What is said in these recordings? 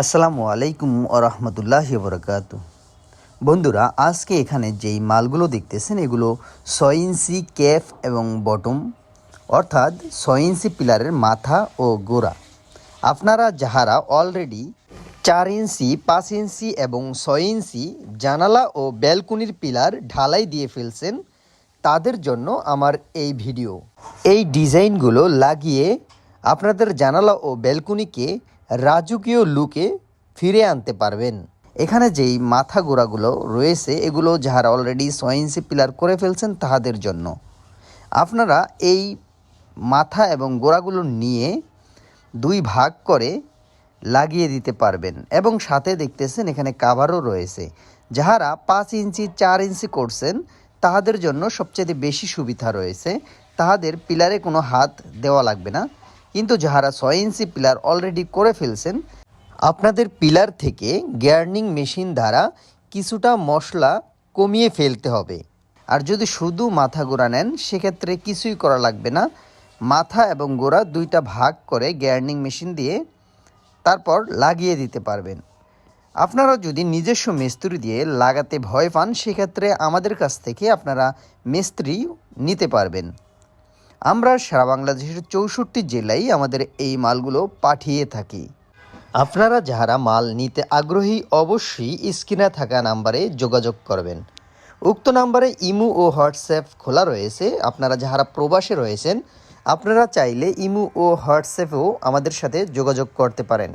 আসসালামু আলাইকুম রহমতুল্লাহ বরকাত। বন্ধুরা, আজকে এখানে যেই মালগুলো দেখতেছেন, এগুলো ছয় ইঞ্চি ক্যাফ এবং বটম, অর্থাৎ ছয় ইঞ্চি পিলারের মাথা ও গোড়া। আপনারা যাহারা অলরেডি চার ইঞ্চি, পাঁচ ইঞ্চি এবং ছয় ইঞ্চি জানালা ও ব্যালকনির পিলার ঢালাই দিয়ে ফেলছেন, তাদের জন্য আমার এই ভিডিও। এই ডিজাইনগুলো লাগিয়ে আপনাদের জানালা ও ব্যালকনিকে রাজকীয় লুকে ফিরে আনতে পারবেন। এখানে যেই মাথা গোড়াগুলো রয়েছে, এগুলো যারা অলরেডি ছয় ইঞ্চি পিলার করে ফেলছেন তাহাদের জন্য। আপনারা এই মাথা এবং গোড়াগুলো নিয়ে দুই ভাগ করে লাগিয়ে দিতে পারবেন এবং সাথে দেখতেছেন এখানে কাভারও রয়েছে। যাহারা পাঁচ ইঞ্চি, চার ইঞ্চি করছেন, তাহাদের জন্য সবচেয়ে বেশি সুবিধা রয়েছে। তাহাদের পিলারে কোনো হাত দেওয়া লাগবে না। কিন্তু যাহারা ছয় ইঞ্চি পিলার অলরেডি করে ফেলছেন, আপনাদের পিলার থেকে গ্যার্নিং মেশিন দ্বারা কিছুটা মশলা কমিয়ে ফেলতে হবে। আর যদি শুধু মাথা গোড়া নেন, সেক্ষেত্রে কিছুই করা লাগবে না। মাথা এবং গোড়া দুইটা ভাগ করে গ্যার্নিং মেশিন দিয়ে তারপর লাগিয়ে দিতে পারবেন। আপনারা যদি নিজস্ব মিস্ত্রি দিয়ে লাগাতে ভয় পান, সেক্ষেত্রে আমাদের কাছ থেকে আপনারা মিস্ত্রি নিতে পারবেন। আমরা সারা বাংলাদেশের চৌষট্টি জেলায় আমাদের এই মালগুলো পাঠিয়ে থাকি। আপনারা যাহারা মাল নিতে আগ্রহী অবশ্যই স্ক্রিনে থাকা নাম্বারে যোগাযোগ করবেন। উক্ত নাম্বারে ইমু ও হোয়াটসঅ্যাপ খোলা রয়েছে। আপনারা যাহারা প্রবাসে রয়েছেন, আপনারা চাইলে ইমু ও হোয়াটসঅ্যাপেও আমাদের সাথে যোগাযোগ করতে পারেন।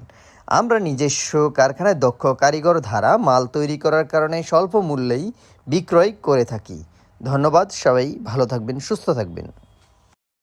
আমরা নিজস্ব কারখানায় দক্ষ কারিগর ধারা মাল তৈরি করার কারণে স্বল্প মূল্যেই বিক্রয় করে থাকি। ধন্যবাদ, সবাই ভালো থাকবেন, সুস্থ থাকবেন।